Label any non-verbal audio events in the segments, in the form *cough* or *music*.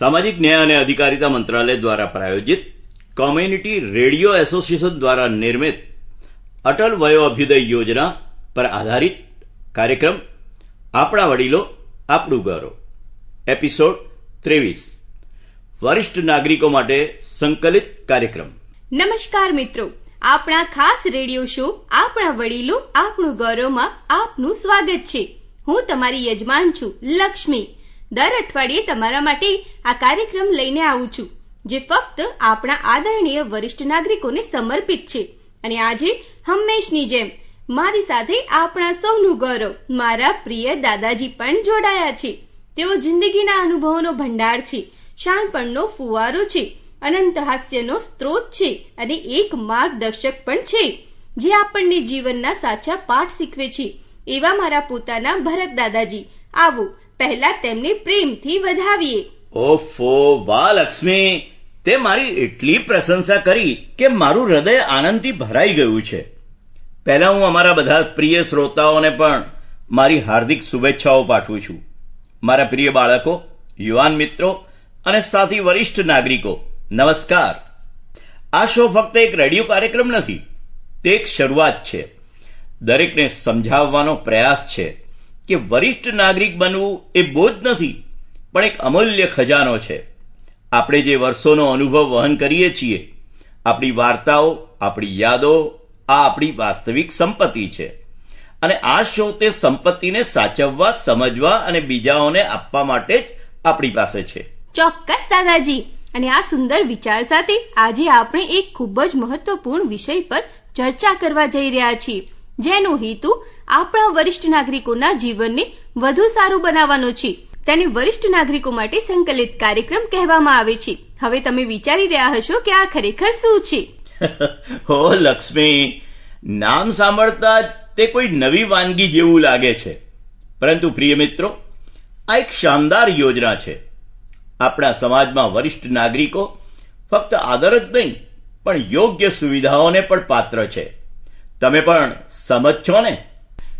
સામાજિક ન્યાય અને અધિકારિતા મંત્રાલય દ્વારા પ્રાયોજિત કોમ્યુનિટી રેડિયો એસોસિએશન દ્વારા નિર્મિત અટલ વયો અભ્યુદય યોજના પર આધારિત કાર્યક્રમ, આપણા વડીલો, આપણું ગૌરવ. એપિસોડ ત્રેવીસ. વરિષ્ઠ નાગરિકો માટે સંકલિત કાર્યક્રમ. નમસ્કાર મિત્રો. આપણા ખાસ રેડિયો શો, આપણા વડીલો, આપણું ગૌરવમાં આપનું સ્વાગત છે. હું તમારી યજમાન છું, લક્ષ્મી. દર અઠવાડિયે તમારા માટે આ કાર્યક્રમ લઈને આવું છું, જે ફક્ત આપણા આદરણીય વરિષ્ઠ નાગરિકોને સમર્પિત છે. અને આજે હંમેશની જેમ મારી સાથે આપણા સૌનું ગૌરવ મારા પ્રિય દાદાજી પણ જોડાયા છે. તેઓ જિંદગીના અનુભવોનો ભંડાર છે, શાણપણનો ફુવારો છે, અનંત હાસ્યનો સ્ત્રોત છે અને એક માર્ગદર્શક પણ છે, જે આપણને જીવનના સાચા પાઠ શીખવે છે. એવા મારા પોતાના ભરત દાદાજી. આવો પહેલા તેમને પ્રેમથી વધાવીએ. ઓફો, વાહ, લક્ષ્મી. તે મારી એટલી પ્રશંસા કરી કે મારું હૃદય આનંદથી ભરાઈ ગયું છે. પહેલા હું અમારા બધા પ્રિય શ્રોતાઓને પણ મારી હાર્દિક શુભેચ્છાઓ પાઠવું છું. મારા પ્રિય બાળકો, યુવાન મિત્રો અને સાથી વરિષ્ઠ નાગરિકો, નમસ્કાર. આ શો ફક્ત એક રેડિયો કાર્યક્રમ નથી, તે એક શરૂઆત છે. દરેકને સમજાવવાનો પ્રયાસ છે. કે વરિષ્ઠ નાગરિક બનવું એ બોજ નથી, પણ એક અમૂલ્ય ખજાનો છે. આપણે જે વર્ષોનો અનુભવ વહન કરીએ છીએ, આપણી વાર્તાઓ, આપણી યાદો, આ આપણી વાસ્તવિક સંપત્તિ છે. અને આ શો તે સંપત્તિને સાચવવા, સમજવા અને બીજાઓને આપવા માટે જ આપણી પાસે છે. ચોક્કસ દાદાજી. અને આ સુંદર વિચાર સાથે આજે આપણે એક ખૂબ જ મહત્વપૂર્ણ વિષય પર ચર્ચા કરવા જઈ રહ્યા છીએ. જેનો હેતુ આપણા વરિષ્ઠ નાગરિકોના જીવનને વધુ સારું બનાવવાનો છે. તેને વરિષ્ઠ નાગરિકો માટે સંકલિત કાર્યક્રમ કહેવામાં આવે છે. હવે તમે વિચારી રહ્યા હશો કે આ ખરેખર શું છે? *laughs* હો, લક્ષ્મી, નામ સાંભળતા તે કોઈ નવી વાનગી જેવું લાગે છે. પરંતુ પ્રિય મિત્રો, આ એક શાનદાર યોજના છે. આપણા સમાજમાં વરિષ્ઠ નાગરિકો ફક્ત આદર જ નહીં, પણ યોગ્ય સુવિધાઓને પણ પાત્ર છે. તમે પણ સમજશો ને?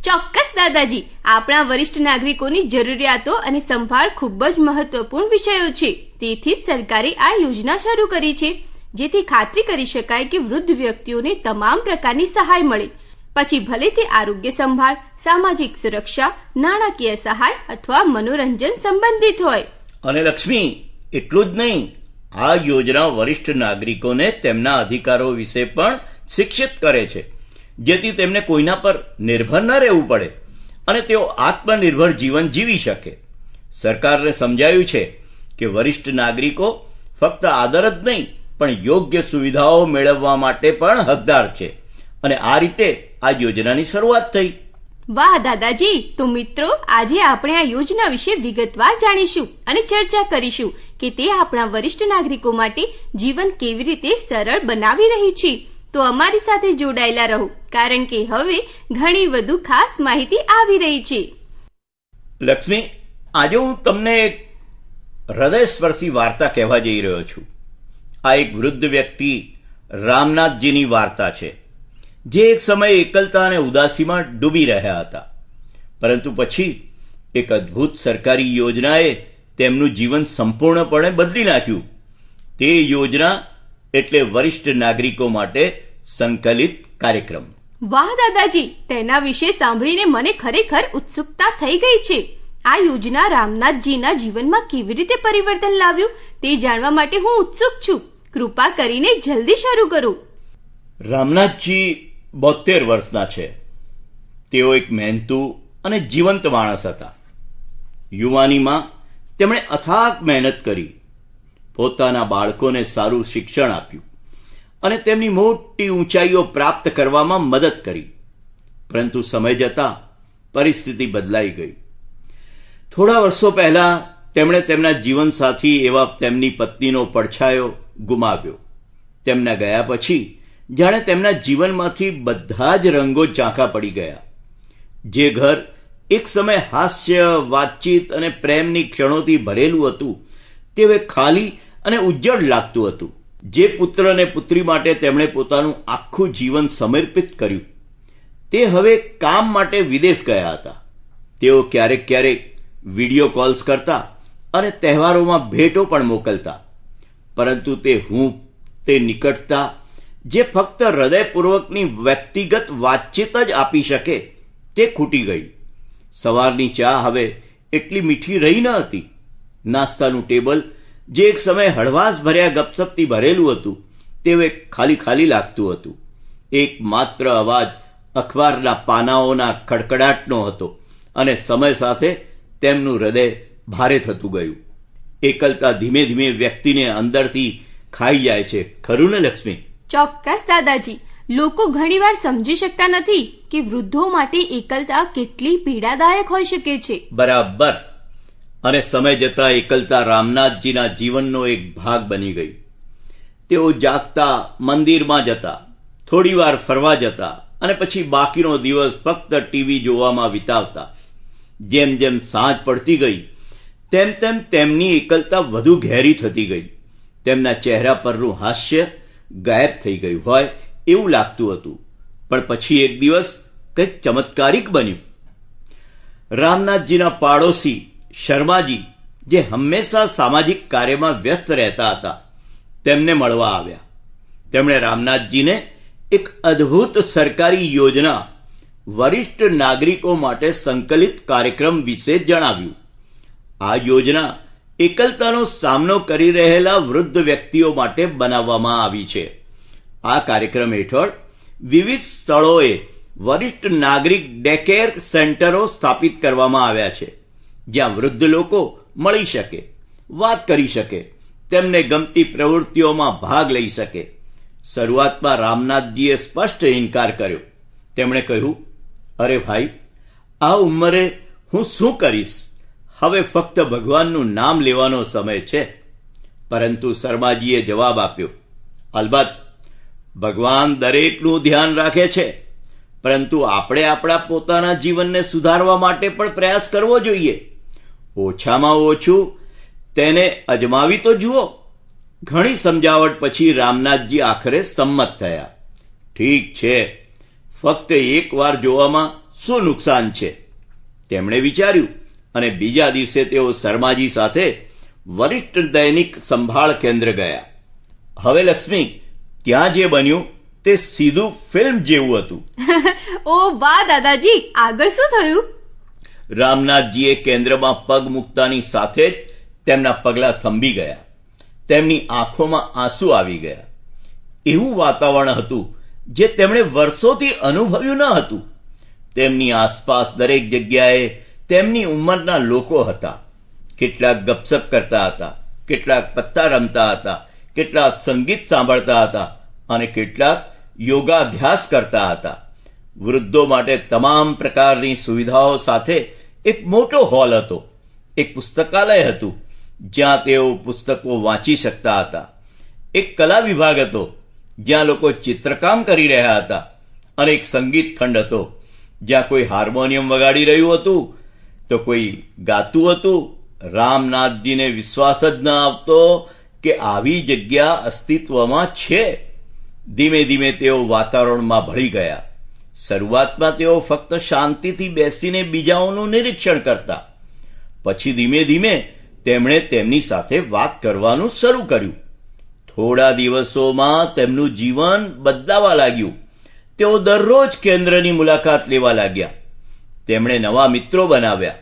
ચોક્કસ દાદાજી. આપણા વરિષ્ઠ નાગરિકોની જરૂરિયાતો અને સંભાળ ખૂબ જ મહત્વપૂર્ણ વિષયો છે. તેથી જ સરકારે આ યોજના શરૂ કરી છે જેથી ખાતરી કરી શકાય કે વૃદ્ધ વ્યક્તિઓને તમામ પ્રકારની સહાય મળે. પછી ભલે તે આરોગ્ય સંભાળ સામાજિક સુરક્ષા નાણાકીય સહાય અથવા મનોરંજન સંબંધિત હોય. અને લક્ષ્મી એટલું જ નહીં. આ યોજના વરિષ્ઠ નાગરિકોને તેમના અધિકારો વિશે પણ શિક્ષિત કરે છે. જેથી તેમને કોઈના પર નિર્ભર ન રહેવું પડે અને તેઓ આત્મનિર્ભર જીવન જીવી શકે. સરકારને સમજાયું છે કે વરિષ્ઠ નાગરિકો ફક્ત આદર જ નહીં, પણ યોગ્ય સુવિધાઓ મેળવવા માટે પણ હકદાર છે. અને આ રીતે આ યોજનાની શરૂઆત થઈ. વાહ, દાદાજી! તો મિત્રો, આજે આપણે આ યોજના વિશે વિગતવાર જાણીશું અને ચર્ચા કરીશું કે તે આપણા વરિષ્ઠ નાગરિકો માટે જીવન કેવી રીતે સરળ બનાવી રહી છે. તો અમારી સાથે જોડાયેલા રહો, કારણ કે હવે ઘણી વધુ ખાસ માહિતી આવી રહી છે. લક્ષ્મી, આજે હું તમને એક હૃદયસ્પર્શી વાર્તા કહેવા જઈ રહ્યો છું. આ એક વૃદ્ધ વ્યક્તિ રામનાથજીની વાર્તા છે, જે એક સમયે એકલતા અને ઉદાસીમાં ડૂબી રહ્યા હતા. પરંતુ પછી એક અદ્ભુત સરકારી યોજનાએ તેમનું જીવન સંપૂર્ણપણે બદલી નાખ્યું. તે યોજના એટલે વરિષ્ઠ નાગરિકો માટે સંકલિત કાર્યક્રમ. વાહ દાદાજી! તેના વિશે સાંભળીને મને ખરેખર ઉત્સુકતા થઈ ગઈ છે. આ યોજના રામનાથજીના જીવનમાં કેવી રીતે પરિવર્તન લાવ્યું તે જાણવા માટે હું ઉત્સુક છું. કૃપા કરીને જલ્દી શરૂ કરો. રામનાથજી બોતેર વર્ષના છે. તેઓ એક મહેનતુ અને જીવંત માણસ હતા. યુવાનીમાં તેમણે અથાગ મહેનત કરી. પોતાના બાળકોને સારું શિક્ષણ આપ્યું અને તેમની મોટી ઊંચાઈઓ પ્રાપ્ત કરવામાં મદદ કરી. પરંતુ સમય જતાં પરિસ્થિતિ બદલાઈ ગઈ. થોડા વર્ષો પહેલા તેમણે તેમના જીવનસાથી એવા તેમની પત્નીનો પડછાયો ગુમાવ્યો. તેમના ગયા પછી જાણે તેમના જીવનમાંથી બધા જ રંગો ઝાંખા પડી ગયા. જે ઘર એક સમય હાસ્ય, વાતચીત અને પ્રેમની ક્ષણોથી ભરેલું હતું તે હવે ખાલી અને ઉજ્જડ લાગતું હતું. જે પુત્ર અને પુત્રી માટે તેમણે પોતાનું આખું જીવન સમર્પિત કર્યું. તે હવે કામ માટે વિદેશ ગયા હતા. તેઓ ક્યારેક ક્યારેક વીડિયો કોલ્સ કરતા અને તહેવારોમાં ભેટો પણ મોકલતા. પરંતુ તે હું, તે નિકટતા, જે ફક્ત હૃદયપૂર્વકની વ્યક્તિગત વાતચીત જ આપી શકે, તે ખૂટી ગઈ. સવારની ચા હવે એટલી મીઠી રહી ન હતી નાસ્તાનું ટેબલ જે એક સમયે હળવાશ ભર્યા ગપસપથી ભરેલું હતું તે હવે ખાલી ખાલી લાગતું હતું. એક માત્ર અવાજ અખબારના પાનાઓના ખડખડાટનો હતો અને સમય સાથે તેમનું હૃદય ભારે થતું ગયું. એકલતા ધીમે ધીમે વ્યક્તિને અંદરથી ખાઈ જાય છે. ખરું ને લક્ષ્મી? ચોક્કસ દાદાજી. લોકો ઘણીવાર સમજી શકતા નથી કે વૃદ્ધો માટે એકલતા કેટલી પીડાદાયક હોઈ શકે છે. બરાબર. અને સમય જતાં એકલતા રામનાથજીના જીવનનો એક ભાગ બની ગઈ. તેઓ જાગતા મંદિરમાં જતા, થોડીવાર ફરવા જતા અને પછી બાકીનો દિવસ ફક્ત ટીવી જોવામાં વિતાવતા. જેમ જેમ સાંજ પડતી ગઈ, તેમ તેમ તેમની એકલતા વધુ ઘેરી થતી ગઈ. તેમના ચહેરા પરનું હાસ્ય ગાયબ થઈ ગયું હોય એવું લાગતું હતું. પણ પછી એક દિવસ કંઈક ચમત્કારિક બન્યું. રામનાથજીના પાડોશી શર્માજી, જે હંમેશા સામાજિક કાર્યમાં વ્યસ્ત રહેતા હતા, તેમને મળવા આવ્યા. તેમણે રામનાથજીને એક અદ્ભુત સરકારી યોજના, વરિષ્ઠ નાગરિકો માટે સંકલિત કાર્યક્રમ વિશે જણાવ્યું. આ યોજના એકલતાનો સામનો કરી રહેલા વૃદ્ધ વ્યક્તિઓ માટે બનાવવામાં આવી છે. આ કાર્યક્રમ હેઠળ વિવિધ સ્થળોએ વરિષ્ઠ નાગરિક ડેકેર સેન્ટરો સ્થાપિત કરવામાં આવ્યા છે. જ્યાં વૃદ્ધ લોકો મળી શકે, વાત કરી શકે, તેમને ગમતી પ્રવૃત્તિઓમાં ભાગ લઈ શકે. શરૂઆતમાં રામનાથજીએ સ્પષ્ટ ઇનકાર કર્યો. તેમણે કહ્યું, અરે ભાઈ, આ ઉંમરે હું શું કરીશ? હવે ફક્ત ભગવાનનું નામ લેવાનો સમય છે. પરંતુ શર્માજીએ જવાબ આપ્યો, અલબત્ત, ભગવાન દરેકનું ધ્યાન રાખે છે. પરંતુ આપણે આપણા પોતાના જીવનને સુધારવા માટે પણ પ્રયાસ કરવો જોઈએ. ઓછામાં ઓછું તેને અજમાવી તો જુઓ. ઘણી સમજાવટ પછી રામનાથજી આખરે સંમત થયા. ઠીક છે, ફક્ત એક વાર જોવામાં શું નુકસાન છે? તેમણે વિચાર્યું અને બીજા દિવસે તેઓ શર્માજી સાથે વરિષ્ઠ દૈનિક સંભાળ કેન્દ્ર ગયા. હવે લક્ષ્મી ત્યાં જે બન્યું તે સીધું ફિલ્મ જેવું હતું. *laughs* ઓ વાહ દાદાજી, આગળ શું થયું? રામનાથજીએ કેન્દ્રમાં પગ મૂકતાની સાથે જ તેમના પગલા થંભી ગયા. તેમની આંખોમાં આંસુ આવી ગયા. એવું વાતાવરણ હતું જે તેમણે વર્ષોથી અનુભવ્યું ન હતું. તેમની આસપાસ દરેક જગ્યાએ તેમની ઉંમરના લોકો હતા. કેટલાક ગપસપ કરતા હતા, કેટલાક પત્તા રમતા હતા, કેટલાક સંગીત સાંભળતા હતા અને કેટલાક યોગાભ્યાસ કરતા હતા. વૃદ્ધો માટે તમામ પ્રકારની સુવિધાઓ સાથે એક મોટો હોલ હતો. એક પુસ્તકાલય હતું, જ્યાં તેઓ પુસ્તકો વાંચી શકતા હતા. એક કલા વિભાગ હતો, જ્યાં લોકો ચિત્રકામ કરી રહ્યા હતા. અને એક સંગીત ખંડ હતો, જ્યાં કોઈ હાર્મોનિયમ વગાડી રહ્યું હતું, તો કોઈ ગાતું હતું. રામનાથજીને વિશ્વાસ જ ન આવતો કે આવી જગ્યા અસ્તિત્વમાં છે. ધીમે ધીમે તેઓ વાતાવરણમાં ભળી ગયા. શરૂઆતમાં તેઓ ફક્ત શાંતિથી બેસીને બીજાઓનું નિરીક્ષણ કરતા. પછી ધીમે ધીમે તેમણે તેમની સાથે વાત કરવાનું શરૂ કર્યું. થોડા દિવસોમાં તેમનું જીવન બદલાવા લાગ્યું. તેઓ દરરોજ કેન્દ્રની મુલાકાત લેવા લાગ્યા. તેમણે નવા મિત્રો બનાવ્યા,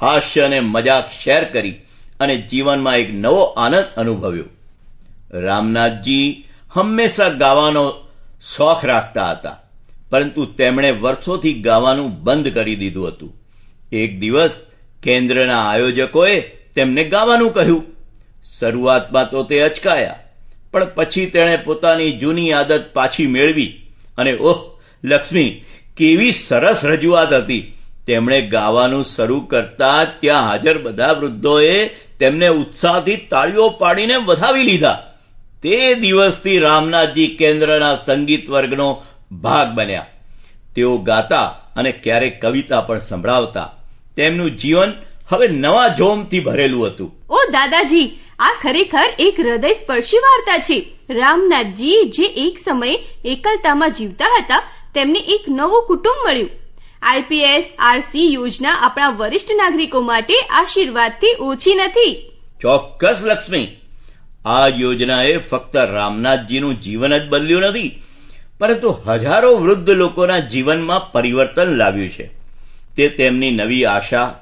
હાસ્ય અને મજાક શેર કરી અને જીવનમાં એક નવો આનંદ અનુભવ્યો. રામનાથજી હંમેશા ગાવાનો શોખ રાખતા હતા. પરંતુ તેમણે વર્ષોથી ગાવાનું બંધ કરી દીધું હતું. એક દિવસ કેન્દ્રના આયોજકોએ તેમને ગાવાનું કહ્યું. શરૂઆતમાં તો તે અચકાયા, પણ પછી તેણે પોતાની જૂની આદત પાછી મેળવી અને ઓહ, લક્ષ્મી, કેવી સરસ રજૂઆત હતી. તેમણે ગાવાનું શરૂ કરતા ત્યાં હાજર બધા વૃદ્ધોએ તેમને ઉત્સાહથી તાળીઓ પાડીને વધાવી લીધા. તે દિવસથી રામનાથજી કેન્દ્રના સંગીત વર્ગનો ભાગ બન્યા. તેઓ ગાતા અને ક્યારેક કવિતા પણ સંભળાવતા. તેમનું જીવન હવે નવા જોમથી ભરેલું હતું. ઓ દાદાજી આ ખરેખર એક હૃદયસ્પર્શી વાર્તા છે. રામનાથજી જે એક સમયે એકલતામાં જીવતા હતા તેમને એક નવું કુટુંબ મળ્યું. આઈપીએસ આરસી યોજના આપણા વરિષ્ઠ નાગરિકો માટે આશીર્વાદથી ઓછી નથી. ચોક્કસ લક્ષ્મી. આ યોજનાએ ફક્ત રામનાથજીનું જીવન જ બદલ્યું નથી પરંતુ હજારો વૃદ્ધ લોકોના જીવનમાં પરિવર્તન લાવ્યું છે. તે તેમની નવી આશા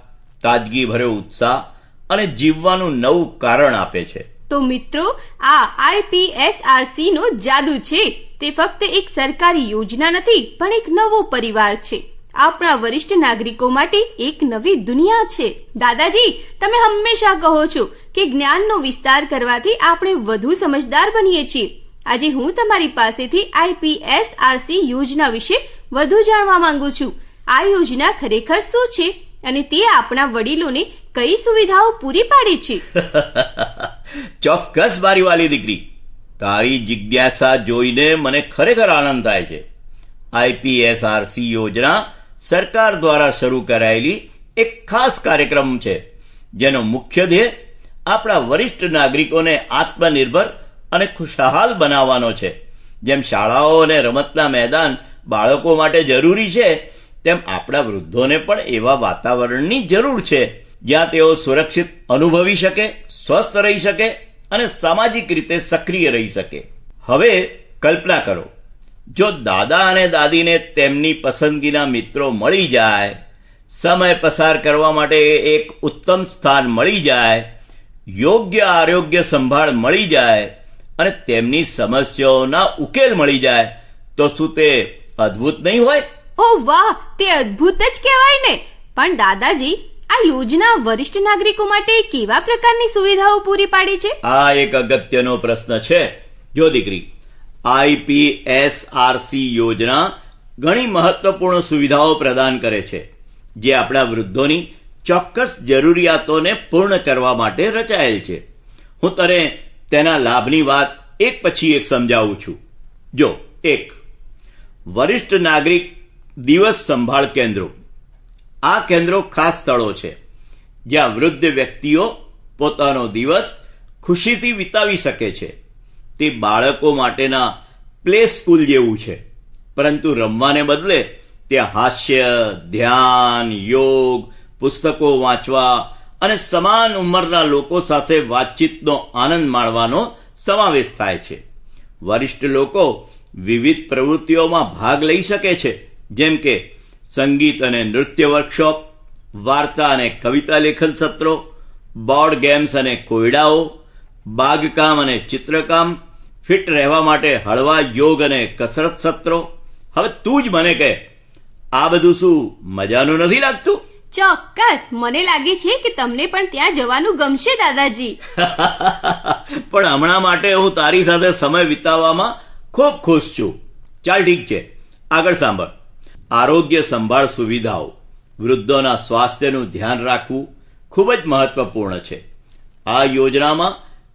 તાજગી ભર્યો ઉત્સાહ અને જીવવાનું નવું કારણ આપે છે. તો મિત્રો, આ આઈપીએસઆરસી નો જાદુ છે. તે ફક્ત એક સરકારી યોજના નથી, પણ એક નવો પરિવાર છે. આપણા વરિષ્ઠ નાગરિકો માટે એક નવી દુનિયા છે. દાદાજી, તમે હંમેશા કહો છો કે જ્ઞાનનો વિસ્તાર કરવાથી આપણે વધુ સમજદાર બનીએ છીએ. આજે હું તમારી પાસેથી આઈપીએસઆરસી યોજના વિશે વધુ જાણવા માંગુ છું. આ યોજના ખરેખર શું છે અને તે આપણા વડીલોને કઈ સુવિધાઓ પૂરી પાડે છે? *laughs* ચોક્કસ મારી વાલી દીકરી. તારી જિજ્ઞાસા જોઈને મને ખરેખર આનંદ થાય છે. આઈપીએસઆરસી યોજના સરકાર દ્વારા શરૂ કરાયેલી એક ખાસ કાર્યક્રમ છે, જેનો મુખ્ય ધ્યેય આપણા વરિષ્ઠ નાગરિકોને આત્મનિર્ભર અને ખુશહાલ બનાવવાનો છે. જેમ શાળાઓ અને રમતના મેદાન બાળકો માટે જરૂરી છે, તેમ આપણા વૃદ્ધોને પણ એવા વાતાવરણની જરૂર છે, જ્યાં તેઓ સુરક્ષિત અનુભવી શકે, સ્વસ્થ રહી શકે અને સામાજિક રીતે સક્રિય રહી શકે. હવે કલ્પના કરો, જો દાદા અને દાદીને તેમની પસંદગીના મિત્રો મળી જાય, સમય પસાર કરવા માટે એક ઉત્તમ સ્થાન મળી જાય, યોગ્ય આરોગ્ય સંભાળ મળી જાય અને તેમની સમસ્યાઓના ઉકેલ મળી જાય. તો શું તે અદ્ભુત નહીં હોય? ઓ વાહ તે અદ્ભુત જ કહેવાય ને. પણ દાદાજી આ યોજના વરિષ્ઠ નાગરિકો માટે કેવા પ્રકારની સુવિધાઓ પૂરી પાડી છે? આ એક અગત્યનો પ્રશ્ન છે. જો દીકરી આઈપીએસઆરસી યોજના ઘણી મહત્વપૂર્ણ સુવિધાઓ પ્રદાન કરે છે જે આપણા વૃદ્ધોની ચોક્કસ જરૂરિયાતોને પૂર્ણ કરવા માટે રચાયેલ છે. હું તને તેના લાભની વાત એક પછી એક સમજાવું છું. જો, એક, વરિષ્ઠ નાગરિક દિવસ સંભાળ કેન્દ્રો. આ કેન્દ્રો ખાસ સ્થળો છે, જ્યાં વૃદ્ધ વ્યક્તિઓ પોતાનો દિવસ ખુશીથી વિતાવી શકે છે. તે બાળકો માટેના પ્લે સ્કૂલ જેવું છે. પરંતુ રમવાને બદલે ત્યાં હાસ્ય, ધ્યાન, યોગ, પુસ્તકો વાંચવા અને સમાન ઉંમરના લોકો સાથે વાતચીતનો આનંદ માણવાનો સમાવેશ થાય છે. વરિષ્ઠ લોકો વિવિધ પ્રવૃત્તિઓમાં ભાગ લઈ શકે છે, જેમ કે સંગીત અને નૃત્ય વર્કશોપ, વાર્તા અને કવિતા લેખન સત્રો, બોર્ડ ગેમ્સ અને કોયડાઓ, બાગકામ અને ચિત્રકામ, ફિટ રહેવા માટે હળવા યોગ અને કસરત સત્રો. હવે તું જ મને કહે, આ બધું શું મજાનું નથી લાગતું? ચોક્કસ, મને લાગે છે કે તમને પણ ત્યાં જવાનું ગમશે, દાદાજી. *laughs* પણ હમણાં માટે હું તારી સાથે સમય વિતાવવામાં ખૂબ ખુશ છું. ચાલ, ઠીક છે. આગળ સાંભળ. આરોગ્ય સંભાળ સુવિધાઓ. વૃદ્ધોના સ્વાસ્થ્યનું ધ્યાન રાખવું ખૂબ જ મહત્વપૂર્ણ છે. આ યોજનામાં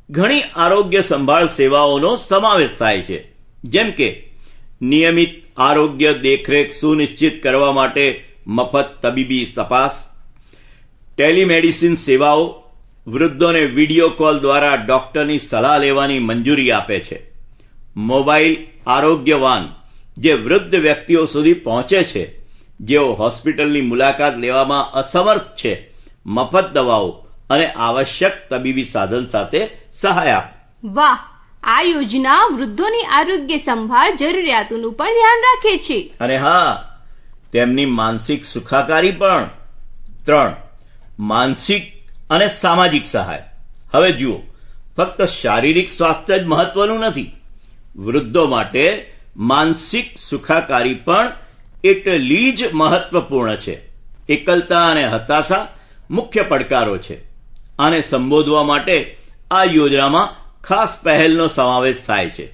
ઘણી આરોગ્ય સંભાળ સેવાઓનો સમાવેશ થાય છે. જેમ કે નિયમિત આરોગ્ય દેખરેખ સુનિશ્ચિત કરવા માટે મફત તબીબી તપાસ ટેલિમેડિસિન સેવાઓ વૃદ્ધોને વીડિયો કોલ દ્વારા ડોક્ટરની સલાહ લેવાની મંજૂરી આપે છે. મોબાઈલ આરોગ્યવાન જે વૃદ્ધ વ્યક્તિઓ સુધી પહોંચે છે જેઓ હોસ્પિટલની મુલાકાત લેવામાં અસમર્થ છે મફત દવાઓ અને આવશ્યક તબીબી સાધન સાથે સહાય આપ. વાહ! આ યોજના વૃદ્ધોની આરોગ્ય સંભાળ જરૂરિયાતોનું પણ ધ્યાન રાખે છે. અને હા તેમની માનસિક સુખાકારી પણ. ત્રણ, માનસિક અને સામાજિક સહાય. હવે જુઓ, ફક્ત શારીરિક સ્વાસ્થ્ય જ મહત્વનું નથી. વૃદ્ધો માટે માનસિક સુખાકારી પણ એટલી જ મહત્વપૂર્ણ છે. એકલતા અને હતાશા મુખ્ય પડકારો છે. આને સંબોધવા માટે આ યોજનામાં ખાસ પહેલનો સમાવેશ થાય છે.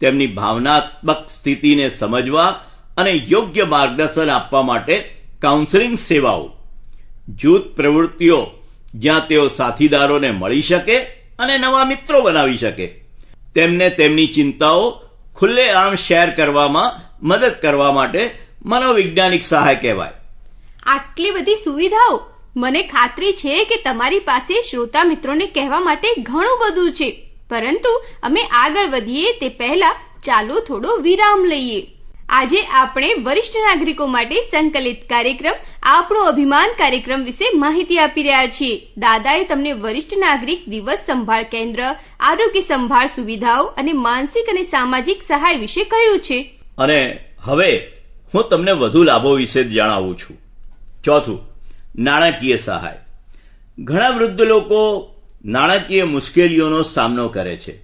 તેમની ભાવનાત્મક સ્થિતિને સમજવા અને યોગ્ય માર્ગદર્શન આપવા માટે કાઉન્સેલિંગ સેવાઓ. જૂથ પ્રવૃત્તિઓ જ્યાં તેઓ સાથીદારોને મળી શકે અને નવા મિત્રો બનાવી શકે. તેમને તેમની ચિંતાઓ ખુલ્લેઆમ શેર કરવામાં મદદ કરવા માટે મનોવૈજ્ઞાનિક સહાય કહેવાય. આટલી બધી સુવિધાઓ મને ખાતરી છે કે તમારી પાસે શ્રોતા મિત્રોને કહેવા માટે ઘણું બધું છે. પરંતુ અમે આગળ વધીએ તે પહેલા ચાલો થોડો વિરામ લઈએ. આજે આપણે વરિષ્ઠ નાગરિકો માટે સંકલિત કાર્યક્રમ, આપણું અભિમાન કાર્યક્રમ વિશે માહિતી આપી રહ્યા છીએ. દાદાએ તમને વરિષ્ઠ નાગરિક દિવસ સંભાળ કેન્દ્ર, આરોગ્ય સંભાળ સુવિધાઓ અને માનસિક અને સામાજિક સહાય વિશે કહ્યું છે. અને હવે હું તમને વધુ લાભો વિશે જણાવું છું. ચોથું, નાણાકીય સહાય. ઘણા વૃદ્ધ લોકો નાણાકીય મુશ્કેલીઓનો સામનો કરે છે.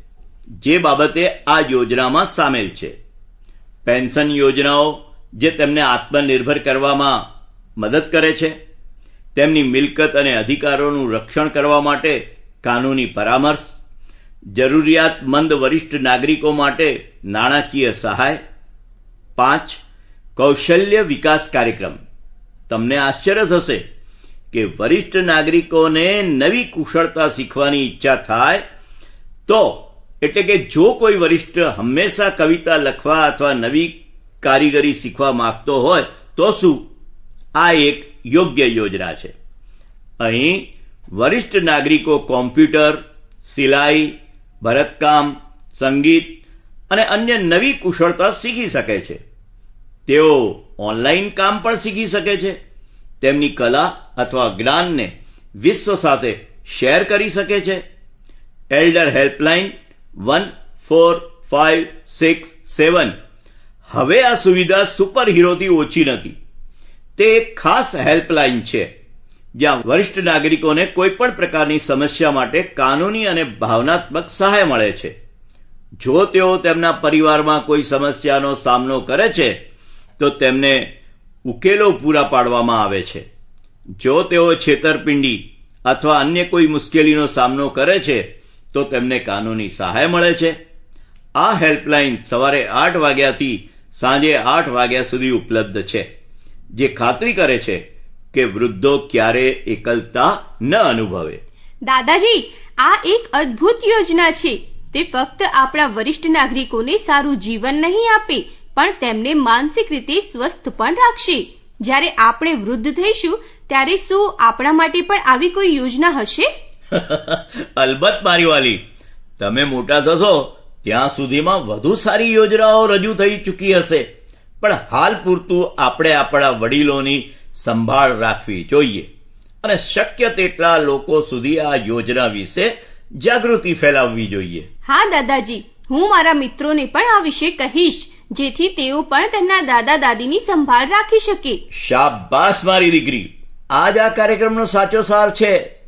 જે બાબતે આ યોજનામાં સામેલ છે. પેન્શન યોજનાઓ જે તેમને આત્મનિર્ભર કરવામાં મદદ કરે છે, તેમની મિલકત અને અધિકારોનું રક્ષણ કરવા માટે કાનૂની પરામર્શ, જરૂરિયાતમંદ વરિષ્ઠ નાગરિકો માટે નાણાકીય સહાય. પાંચ, કૌશલ્ય વિકાસ કાર્યક્રમ. તમને આશ્ચર્ય થશે કે વરિષ્ઠ નાગરિકોને નવી કુશળતા શીખવાની ઈચ્છા થાય તો એટલે કે જો કોઈ વરિષ્ઠ હંમેશા કવિતા લખવા અથવા નવી કારીગરી શીખવા માંગતો હોય, તો શું? આ એક યોગ્ય યોજના છે. અહીં વરિષ્ઠ નાગરિકો કોમ્પ્યુટર, સિલાઈ, ભરતકામ, સંગીત અને અન્ય નવી કુશળતા શીખી શકે છે. તેઓ ઓનલાઈન કામ પણ શીખી શકે છે. તેમની કલા અથવા જ્ઞાનને વિશ્વ સાથે શેર કરી શકે છે. Elder helpline one four five six seven હવે આ સુવિધા સુપર હીરોથી ઓછી નથી. તે એક ખાસ હેલ્પલાઇન છે, જ્યાં વરિષ્ઠ નાગરિકોને કોઈ પણ પ્રકારની સમસ્યા માટે કાનૂની અને ભાવનાત્મક સહાય મળે છે. જો તેઓ તેમના પરિવારમાં કોઈ સમસ્યાનો સામનો કરે છે, તો તેમને ઉકેલો પૂરા પાડવામાં આવે છે. જો તેઓ છેતરપિંડી અથવા અન્ય કોઈ મુશ્કેલીનો સામનો કરે છે તો તેમને કાનૂની સહાય મળે છે. આ હેલ્પલાઇન સવારે આઠ વાગ્યાથી સાંજે આઠ વાગ્યા સુધી ઉપલબ્ધ છે, જે ખાતરી કરે છે કે વૃદ્ધો ક્યારે એકલતા ન અનુભવે. દાદાજી, આ એક અદ્ભુત યોજના છે. તે ફક્ત આપણા વરિષ્ઠ નાગરિકોને સારું જીવન નહીં આપે, પણ તેમને માનસિક રીતે સ્વસ્થ પણ રાખશે. જ્યારે આપણે વૃદ્ધ થઈશું, ત્યારે શું આપણા માટે પણ આવી કોઈ યોજના હશે? અલબત્ત મારી વાલી તમે મોટા થશો ત્યાં સુધીમાં વધુ સારી યોજનાઓ રજૂ થઈ ચૂકી હશે. પણ હાલ પૂરતું આપણે આપણા વડીલોની સંભાળ રાખવી જોઈએ. અને શક્ય તેટલા લોકો સુધી આ યોજના વિશે જાગૃતિ ફેલાવવી જોઈએ. હા દાદાજી હું મારા મિત્રોને પણ આ વિશે કહીશ જેથી તેઓ પણ તેમના દાદા દાદીની સંભાળ રાખી શકે. શાબાશ મારી દીકરી. આજ આ કાર્યક્રમનો સાચો સાર છે.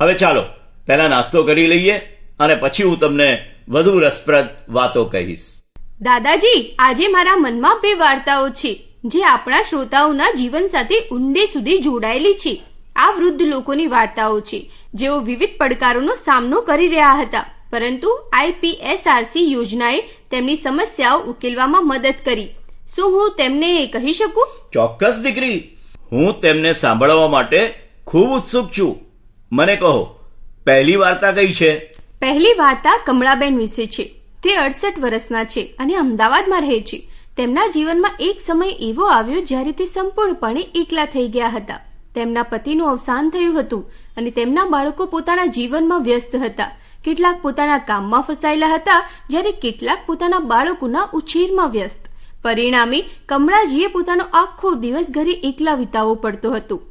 હવે ચાલો પહેલા નાસ્તો કરી લઈએ અને પછી હું તમને વધુ રસપ્રદ વાતો કહીશ. દાદાજી આજે મારા મનમાં બે વાર્તાઓ છે જે આપણા શ્રોતાઓના જીવન સાથે ઊંડે સુધી જોડાયેલી છે. આ વૃદ્ધ લોકોની વાર્તાઓ છે જેઓ વિવિધ પડકારોનો સામનો કરી રહ્યા હતા પરંતુ આઈપીએસઆરસી યોજનાએ તેમની સમસ્યાઓ ઉકેલવામાં મદદ કરી. શું હું તેમને કહી શકું? ચોક્કસ દીકરી. હું તેમને સાંભળવા માટે ખૂબ ઉત્સુક છું. મને કહો, પહેલી વાર્તા કઈ છે? પહેલી વાર્તા કમળાબેન વિશે છે. તે અડસઠ વર્ષના છે અને અમદાવાદમાં રહે છે. તેમના જીવનમાં એક સમય એવો આવ્યો જ્યારે તે સંપૂર્ણપણે એકલા થઈ ગયા હતા. તેમના પતિનું અવસાન થયું હતું અને તેમના બાળકો પોતાના જીવનમાં વ્યસ્ત હતા. કેટલાક પોતાના કામમાં ફસાયેલા હતા જ્યારે કેટલાક પોતાના બાળકોના ઉછેરમાં વ્યસ્ત. પરિણામે કમળાજીએ પોતાનો આખો દિવસ ઘરે એકલા વિતાવવો પડતો હતો.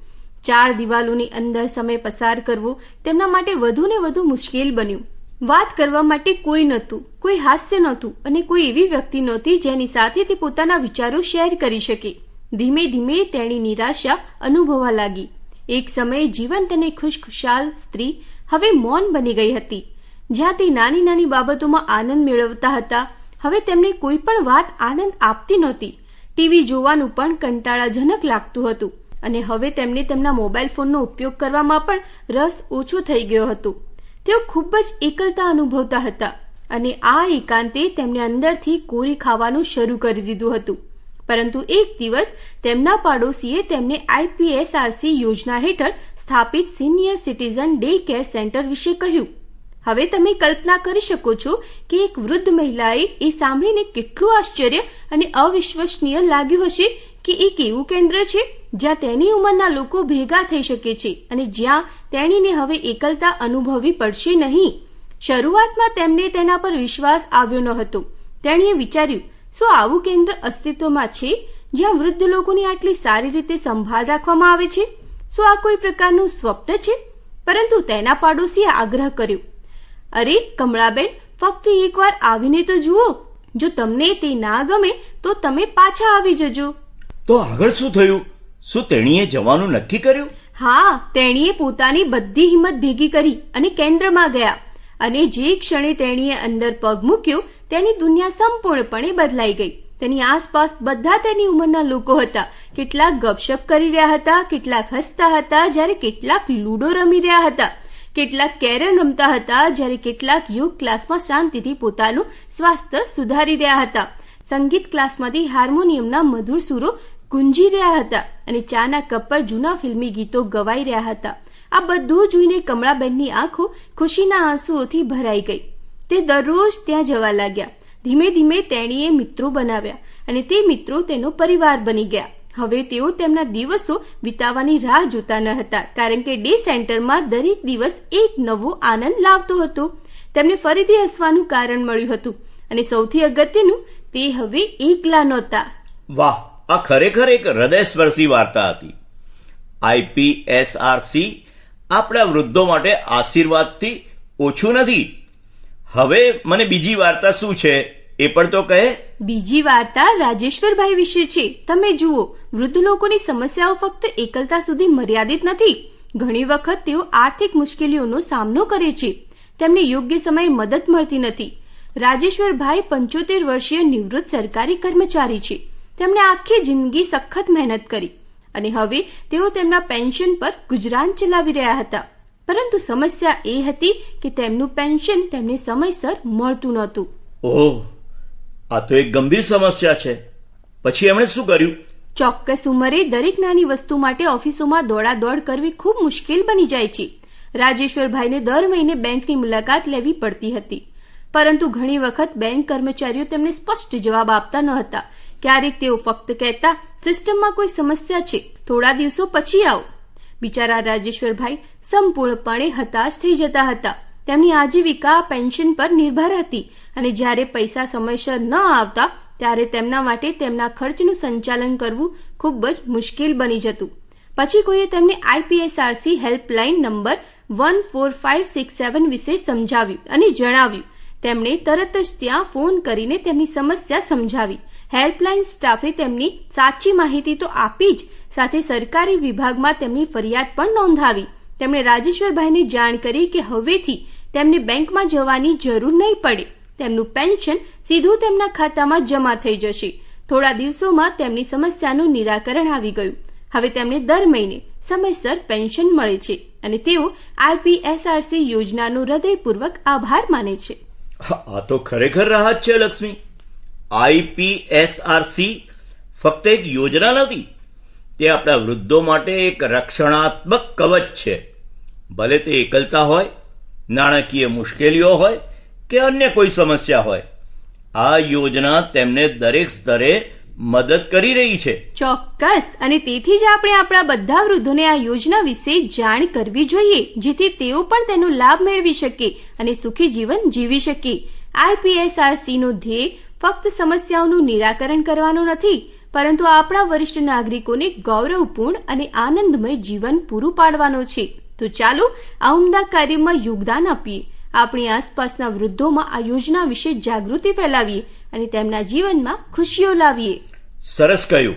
ચાર દિવાલોની અંદર સમય પસાર કરવો તેમના માટે વધુ ને વધુ મુશ્કેલ બન્યું. વાત કરવા માટે કોઈ નહોતું, કોઈ હાસ્ય નહોતું અને કોઈ એવી વ્યક્તિ નહોતી જેની સાથે તે પોતાના વિચારો શેર કરી શકે. ધીમે ધીમે તેણી નિરાશા અનુભવવા લાગી. એક સમયે જીવન તેને ખુશખુશાલ સ્ત્રી હવે મૌન બની ગઈ હતી. જ્યાં તે નાની નાની બાબતોમાં આનંદ મેળવતા હતા, હવે તેમને કોઈ પણ વાત આનંદ આપતી નહોતી. ટીવી જોવાનું પણ કંટાળાજનક લાગતું હતું. અને હવે તેમને તેમના મોબાઈલ ફોનનો ઉપયોગ કરવામાં પણ રસ ઓછો થઈ ગયો હતો. તેઓ ખૂબ જ એકલતા અનુભવતા હતા અને આ એકાંતે તેમને અંદરથી કોરી ખાવાનું શરૂ કરી દીધું હતું. પરંતુ એક દિવસ તેમના પાડોશીએ તેમને આઈપીએસઆરસી યોજના હેઠળ સ્થાપિત senior citizen day care centre વિશે કહ્યું. હવે તમે કલ્પના કરી શકો છો કે એક વૃદ્ધ મહિલાએ એ સાંભળીને કેટલું આશ્ચર્ય અને અવિશ્વસનીય લાગ્યું હશે કે એક એવું કેન્દ્ર છે? જ્યાં તેની ઉંમરના લોકો ભેગા થઈ શકે છે અને જ્યાં તેણીને હવે એકલતા અનુભવવી પડશે નહીં. શરૂઆતમાં તેમને તેના પર વિશ્વાસ આવ્યો ન હતો. તેણીએ વિચાર્યું, શું આવું કેન્દ્ર અસ્તિત્વમાં છે, જ્યાં વૃદ્ધ લોકોની આટલી સારી રીતે સંભાળ રાખવામાં આવે છે? શું આ કોઈ પ્રકારનું સ્વપ્ન છે? પરંતુ તેના પાડોશીએ આગ્રહ કર્યો, અરે, કમળાબેન, ફક્ત એકવાર આવીને તો જુઓ. જો તમને તે ના ગમે, તો તમે પાછા આવી જજો. તો આગળ શું થયું? શું તેણીએ જવાનું નક્કી કર્યું? હા, તેણીએ પોતાની બધી હિંમત ભેગી કરી અને કેન્દ્રમાં ગયા. અને જે ક્ષણે તેણીએ અંદર પગ મૂક્યો, તેની દુનિયા સંપૂર્ણપણે બદલાઈ ગઈ. તેની આસપાસ બધા તેની ઉંમરના લોકો હતા. કેટલાક ગપશપ કરી રહ્યા હતા, કેટલાક હસતા હતા, જ્યારે કેટલાક લૂડો રમી રહ્યા હતા. કેટલાક કેરમ રમતા હતા, જ્યારે કેટલાક યોગ ક્લાસમાં શાંતિથી પોતાનું સ્વાસ્થ્ય સુધારી રહ્યા હતા. સંગીત ક્લાસમાંથી હાર્મોનિયમના મધુર સુરો ગુંજી રહ્યા હતા અને ચાના કપ પર જૂના ફિલ્મી ગીતો ગવાઈ રહ્યા હતા. આ બધું જોઈને કમળાબેનની આંખો ખુશીના આંસુઓથી ભરાઈ ગઈ. તે દરરોજ ત્યાં જવા લાગ્યા. ધીમે ધીમે તેણીએ મિત્રો બનાવ્યા અને તે મિત્રો તેનો પરિવાર બની ગયા. હવે તેઓ તેમના દિવસો વિતાવવાની રાહ જોતા ન હતા, કારણ કે ડે સેન્ટરમાં દરેક દિવસ એક નવો આનંદ લાવતો હતો. તેમને ફરીથી હસવાનું કારણ મળ્યું હતું અને સૌથી અગત્યનું, તે હવે એકલા નહોતા. વાહ! આ ખરેખર એક હૃદયસ્પર્શી વાર્તા હતી. આઈપીએસઆરસી આપણા વૃદ્ધો માટે આશીર્વાદથી ઓછું નથી. હવે મને બીજી વાર્તા શું છે એ પણ તો કહે. બીજી વાર્તા રાજેશ્વરભાઈ વિશે છે. તમે જુઓ, વૃદ્ધ લોકોની સમસ્યાઓ ફક્ત એકલતા સુધી મર્યાદિત નથી. ઘણી વખત તેઓ આર્થિક મુશ્કેલીઓનો સામનો કરે છે. તેમને યોગ્ય સમયે મદદ મળતી નથી. રાજેશ્વરભાઈ પંચોતેર વર્ષીય નિવૃત્ત સરકારી કર્મચારી છે. તેમણે આખી જિંદગી સખત મહેનત કરી અને હવે તેઓ તેમના પેન્શન પર ગુજરાન ચલાવી રહ્યા હતા. પરંતુ સમસ્યા એ હતી કે તેમનું પેન્શન તેમને સમયસર મળતું નહોતું. ઓહ આ તો એક ગંભીર સમસ્યા છે. પછી એમણે શું કર્યું? ચોક્કસ ઉંમરે દરેક નાની વસ્તુ માટે ઓફિસોમાં દોડાદોડ કરવી ખૂબ મુશ્કેલ બની જાય છે. રાજેશ્વરભાઈને દર મહિને બેંકની મુલાકાત લેવી પડતી હતી. પરંતુ ઘણી વખત બેંક કર્મચારીઓ તેમને સ્પષ્ટ જવાબ આપતા ન હતા ક્યારેક તેઓ ફક્ત કહેતા, સિસ્ટમમાં કોઈ સમસ્યા છે, થોડા દિવસો પછી આવો. બિચારા રાજેશ્વરભાઈ સંપૂર્ણપણે હતાશ થઈ જતા હતા. તેમની આજીવિકા પેન્શન પર નિર્ભર હતી અને જ્યારે પૈસા સમયસર ન આવતા, ત્યારે તેમના માટે તેમના ખર્ચનું સંચાલન કરવું ખૂબ જ મુશ્કેલ બની જતું. પછી કોઈએ તેમને IPSRC helpline number one four five six seven વિશે સમજાવ્યું અને જણાવ્યું. તેમણે તરત જ ત્યાં ફોન કરીને તેમની સમસ્યા સમજાવી. હેલ્પલાઇન સ્ટાફે તેમની સાચી માહિતી તો આપી જ સાથે સરકારી વિભાગમાં તેમની ફરિયાદ પણ નોંધાવી. તેમણે રાજેશ્વરભાઈને જાણ કરી કે હવેથી તેમને બેંકમાં જવાની જરૂર નહીં પડે. તેમનું પેન્શન સીધું તેમના ખાતામાં જમા થઈ જશે. થોડા દિવસોમાં તેમની સમસ્યાનું નિરાકરણ આવી ગયું. હવે તેમને દર મહિને સમયસર પેન્શન મળે છે અને તેઓ આઈપીએસઆરસી યોજનાનો હૃદયપૂર્વક આભાર માને છે. આ તો ખરેખર રાહત છે, લક્ષ્મી. આઈપીએસઆરસી ફક્ત એક યોજના નથી, તે આપણા વૃદ્ધો માટે એક રક્ષણાત્મક કવચ છે. ભલે તે એકલતા હોય, નાણાકીય મુશ્કેલીઓ હોય કે અન્ય કોઈ સમસ્યા હોય, આ યોજના તેમને દરેક સ્તરે મદદ કરી રહી છે. ચોક્કસ. અને તેથી જ આપણે આપણા બધા વૃદ્ધોને આ યોજના વિશે જાણ કરવી જોઈએ, જેથી તેઓ પણ તેનો લાભ મેળવી શકે અને સુખી જીવન જીવી શકે. આઈપીએસઆરસી નો ધ્યેય ફક્ત સમસ્યાઓનું નિરાકરણ કરવાનો નથી, પરંતુ આપણા વરિષ્ઠ નાગરિકોને ગૌરવપૂર્ણ અને આનંદમય જીવન પૂરું પાડવાનો છે. તો ચાલો, આ ઉમદા કાર્યમાં યોગદાન આપીએ. આપણી આસપાસના વૃદ્ધોમાં આ યોજના વિશે જાગૃતિ ફેલાવીએ અને તેમના જીવનમાં ખુશીઓ લાવીએ. સરસ કહ્યું.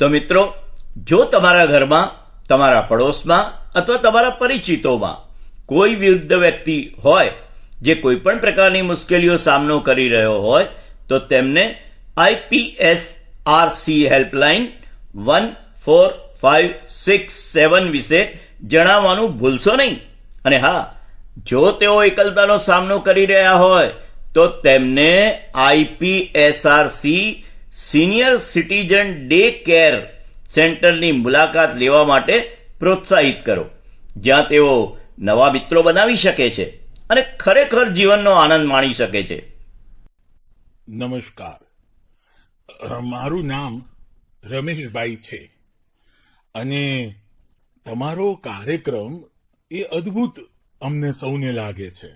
તો મિત્રો, જો તમારા ઘરમાં, તમારા પડોશમાં અથવા તમારા પરિચિતોમાં કોઈ વૃદ્ધ વ્યક્તિ હોય, જે કોઈ પણ પ્રકારની મુશ્કેલીઓ સામનો કરી રહ્યો હોય તો તેમને IPS RC helpline one four five six seven વિશે જણાવવાનું ભૂલશો નહીં. અને હા, જો તેઓ એકલતાનો સામનો કરી રહ્યા હોય, તો તેમને IPSRC senior citizen day care સેન્ટરની મુલાકાત લેવા માટે પ્રોત્સાહિત કરો, જ્યાં તેઓ નવા મિત્રો બનાવી શકે છે અને ખરેખર જીવનનો આનંદ માણી શકે છે. નમસ્કાર. મારું નામ રમેશભાઈ છે અને તમારો કાર્યક્રમ એ અદ્ભુત અમને સૌને લાગે છે.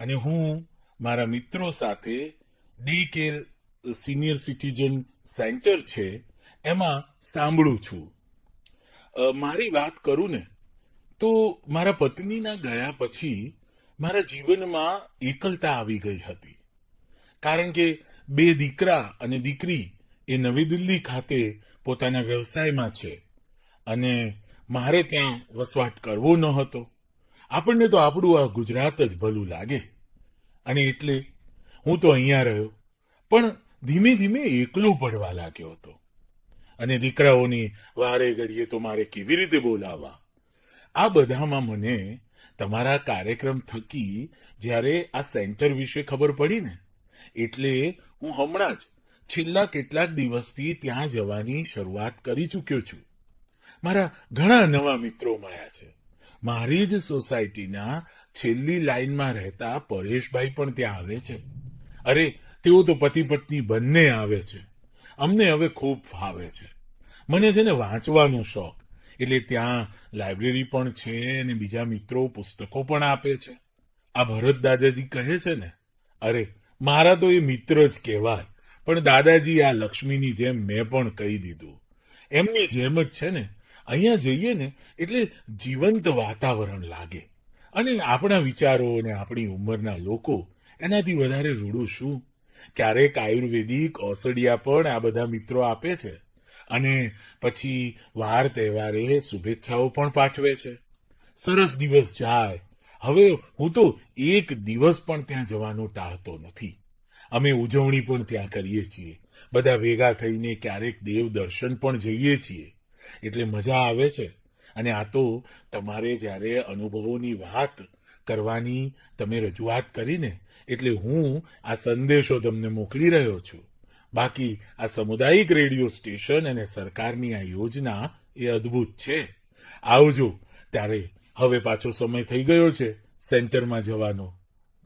અને હું મારા મિત્રો સાથે day care senior citizen centre છે એમાં સાંભળું છું. મારી વાત કરું ને, તો મારા પત્નીના ગયા પછી મારા જીવનમાં એકલતા આવી ગઈ હતી. કારણ કે બે દીકરા અને દીકરી એ નવી દિલ્હી ખાતે પોતાના વ્યવસાયમાં છે. અને મારે ત્યાં વસવાટ કરવો ન હતો. આપણને તો આપણું આ ગુજરાત જ ભલું લાગે. અને એટલે હું તો અહીંયા રહ્યો. પણ ધીમે ધીમે એકલો પડવા લાગ્યો હતો. અને દીકરાઓની વારે ઘડીએ તો મારે કેવી રીતે બોલાવવા? આ બધામાં મને તમારા કાર્યક્રમ થકી જ્યારે આ સેન્ટર વિશે ખબર પડી ને એટલે હું હમણાં જ છેલ્લા કેટલાક દિવસથી ત્યાં જવાની શરૂઆત કરી ચૂક્યો છું. મારા ઘણા નવા મિત્રો મળ્યા છે. મારી જ સોસાયટીના છેલ્લી લાઈનમાં રહેતા પરેશભાઈ પણ ત્યાં આવે છે. અરે, તેઓ તો પતિ પત્ની બંને આવે છે. અમને હવે ખૂબ ફાવે છે. મને છે ને વાંચવાનો શોખ. એટલે ત્યાં લાઇબ્રેરી પણ છે અને બીજા મિત્રો પુસ્તકો પણ આપે છે. આ ભરત દાદાજી કહે છે ને, અરે મારા તો એ મિત્ર જ કહેવાય. પણ દાદાજી આ લક્ષ્મીની જેમ મેં પણ કહી દીધું. એમની જેમ જ છે ને, અહીંયા જઈએ ને, એટલે જીવંત વાતાવરણ લાગે. અને આપણા વિચારો અને આપણી ઉંમરના લોકો એનાથી વધારે રૂડું શું? ક્યારેક આયુર્વેદિક ઓસડિયા પણ આ બધા મિત્રો આપે છે. અને પછી વાર તહેવારે શુભેચ્છાઓ પણ પાઠવે છે. સરસ દિવસ જાય હવે હું તો એક દિવસ પણ ત્યાં જવાનું ટાળતો નથી. અમે ઉજવણી પણ ત્યાં કરીએ છીએ. બધા ભેગા થઈને ક્યારેક દેવ દર્શન પણ જઈએ છીએ. એટલે મજા આવે છે. અને આ તો તમારે જ્યારે અનુભવોની વાત કરવાની તમે રજૂઆત કરીને, એટલે હું આ સંદેશો તમને મોકલી રહ્યો છું. બાકી આ સામુદાયિક રેડિયો સ્ટેશન અને સરકારની આ યોજના એ અદ્ભુત છે. આવજો ત્યારે હવે પાછો સમય થઈ ગયો છે સેન્ટરમાં જવાનો.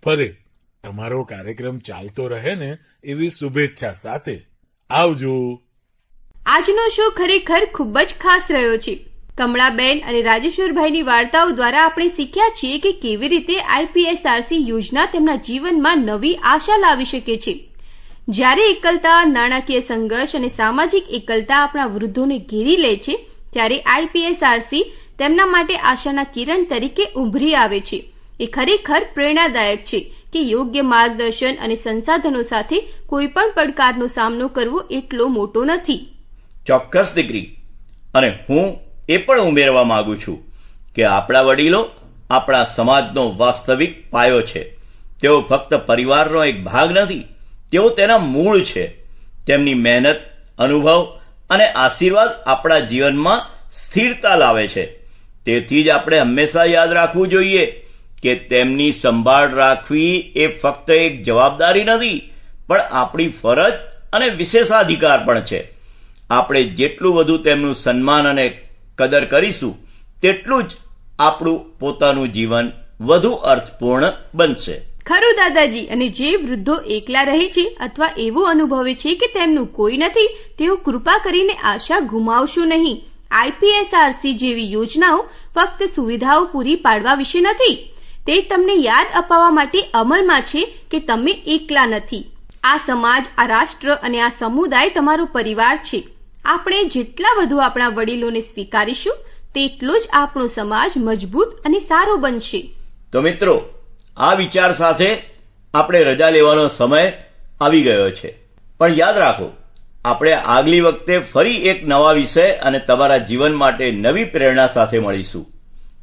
ફરે. તમારો કાર્યક્રમ ચાલતો રહે ને એવી શુભેચ્છા સાથે. આવજો. આજનો શો ખરેખર ખૂબ જ ખાસ રહ્યો છે. કમળાબેન અને રાજેશ્વરભાઈની વાર્તાઓ દ્વારા આપણે શીખ્યા છીએ કે કેવી રીતે આઈપીએસઆરસી યોજના તેમના જીવનમાં નવી આશા લાવી શકે છે. જ્યારે એકલતા, નાણાકીય સંઘર્ષ અને સામાજિક એકલતા આપણા વૃદ્ધોને ઘેરી લે છે, ત્યારે આઈપીએસઆરસી તેમના માટે આશાના કિરણ તરીકે ઉભરી આવે છે. એ ખરેખર પ્રેરણાદાયક છે કે યોગ્ય માર્ગદર્શન અને સંસાધનો સાથે કોઈ પણ પડકારનો સામનો કરવો એટલો મોટો નથી. ચોક્કસ દીકરી. અને હું એ પણ ઉમેરવા માંગુ છું કે આપણા વડીલો આપણા સમાજનો વાસ્તવિક પાયો છે. તેઓ ફક્ત પરિવારનો એક ભાગ નથી, તેઓ તેના મૂળ છે. તેમની મહેનત, અનુભવ અને આશીર્વાદ આપણા જીવનમાં સ્થિરતા લાવે છે. તેથી જ આપણે હંમેશા યાદ રાખવું જોઈએ કે તેમની સંભાળ રાખવી એ ફક્ત એક જવાબદારી નથી, પણ આપણી ફરજ અને વિશેષાધિકાર પણ છે. આપણે જેટલું વધુ તેમનું સન્માન અને કદર કરીશું, તેટલું જ આપણું પોતાનું જીવન વધુ અર્થપૂર્ણ બનશે. ખરું દાદાજી, અને જે વૃદ્ધો એકલા રહે છે અથવા એવું અનુભવે છે કે તેમનું કોઈ નથી, તેઓ કૃપા કરીને આશા ગુમાવશું નહીં. આઈપીએસઆરસી જેવી યોજનાઓ ફક્ત સુવિધાઓ પૂરી પાડવા વિશે નથી. તે તમને યાદ અપાવવા માટે અમલમાં છે કે તમે એકલા નથી. આ સમાજ, આ રાષ્ટ્ર અને આ સમુદાય તમારો પરિવાર છે. આપણે જેટલા વધુ આપણા વડીલોને સ્વીકારીશું, તેટલો જ આપણો સમાજ મજબૂત અને સારો બનશે. તો મિત્રો, આ વિચાર સાથે આપણે રજા લેવાનો સમય આવી ગયો છે. પણ યાદ રાખો આપણે આગલી વખતે ફરી એક નવા વિષય અને તમારા જીવન માટે નવી પ્રેરણા સાથે મળીશું.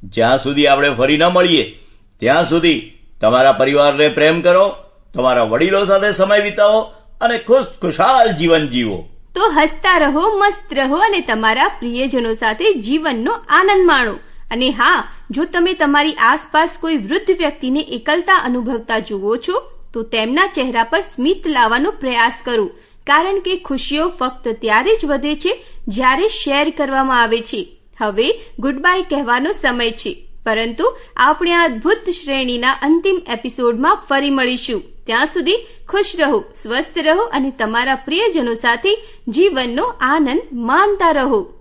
જ્યાં સુધી આપણે ફરી ન મળીએ, ત્યાં સુધી તમારા પરિવારને પ્રેમ કરો, તમારા વડીલો સાથે સમય વિતાવો અને ખુશ ખુશાલ જીવન જીવો. તો હસતા રહો, મસ્ત રહો અને તમારા પ્રિયજનો સાથે જીવનનો આનંદ માણો. અને હા, જો તમે તમારી આસપાસ કોઈ વૃદ્ધ વ્યક્તિને એકલતા અનુભવતા જુઓ છો, તો તેમના ચહેરા પર સ્મિત લાવવાનો પ્રયાસ કરો. કારણ કે ખુશીઓ ફક્ત ત્યારે જ વધે છે જ્યારે શેર કરવામાં આવે છે. હવે ગુડ બાય કહેવાનો સમય છે. પરંતુ આપણે આ અદ્ભુત શ્રેણીના અંતિમ એપિસોડમાં ફરી મળીશું. ત્યાં સુધી ખુશ રહો, સ્વસ્થ રહો અને તમારા પ્રિયજનો સાથે જીવનનો આનંદ માણતા રહો.